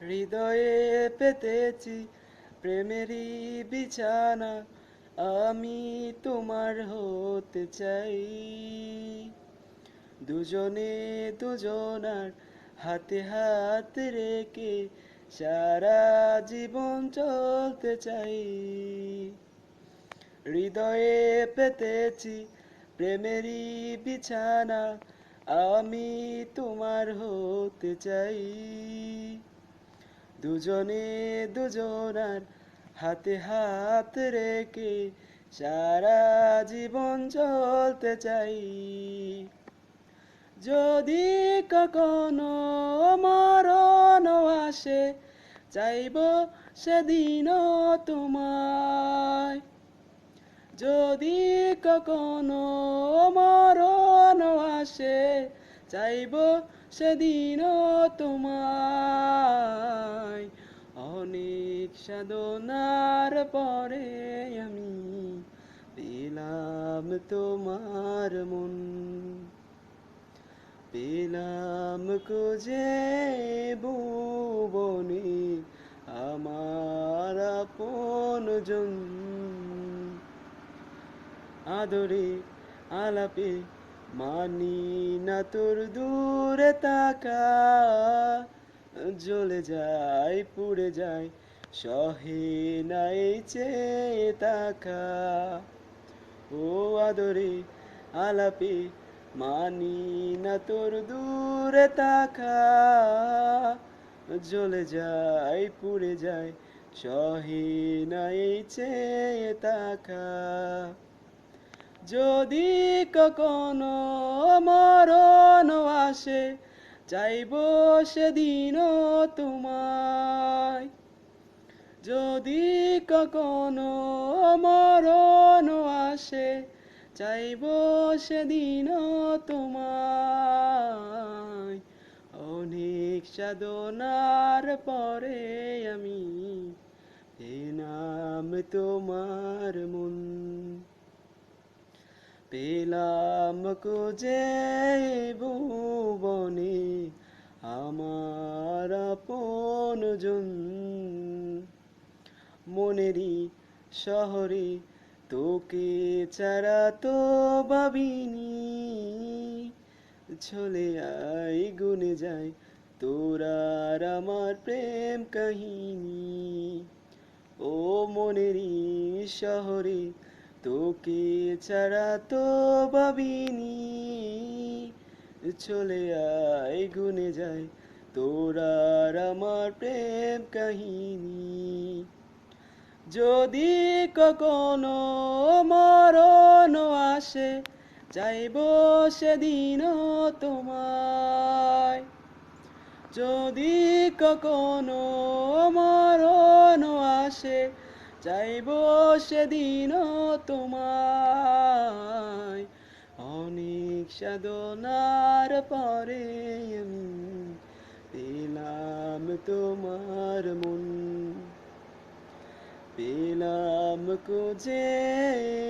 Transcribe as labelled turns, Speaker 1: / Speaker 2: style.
Speaker 1: হৃদয়ে পেতেছি প্রেমেরই বিছানা, আমি তোমার হতে চাই। দুজনে দুজনার হাতে হাত রেখে সারা জীবন চলতে চাই। হৃদয়ে পেতেছি প্রেমেরই বিছানা, আমি তোমার হতে চাই। দুজনে দুজনার হাতে হাত রেখে সারা জীবন চলতে চাই। যদি কখনো মরণ আসে, চাইব সেদিন তোমায়। যদি কখনো মরণ আসে চাইব সেদিন তোমায়। অনেক সাধনার পরে আমি পেলাম তোমার মন। পেলাম খুঁজে ভুবনে আমার আপনজন আদরে আলাপে মানি না তোর দূরে তাকা জ্বলে যায়, পুড়ে যায়, সহে নাই চেয়ে তাকা ও আদরে আলাপে মানি না তোর দূরে তাকা জ্বলে যায়, পুড়ে যায়, সহে নাই চেয়ে তাকা যদি কখনো মরণ আসে, চাইব সেদিন তোমায়। যদি কখনো মরণ আসে, চাইব সেদিন তোমায়। অনেক সাধনার পরে আমি পেলাম তোমার মন। পেলাম খুঁজে ভুবনে আমার আপনজন মনেরই শহরে তোকে ছাড়া তো ভাবিনি। চলে আই গুনে যায় তোরার আমার প্রেম কাহিনী। ও মনেরই শহরে তোকে ছাড়া তো ভাবিনি। চলে আয়, গুনে যায় তোরার আমার প্রেম কাহিনী। যদি কখনো মরণ আসে, চাইব সেদিন তোমায়। যদি কখনো মরণ আসে চাইব সেদিন তোমায়। অনেক সাধনার পরে আমি পেলাম তোমার মন। পেলাম খুঁজে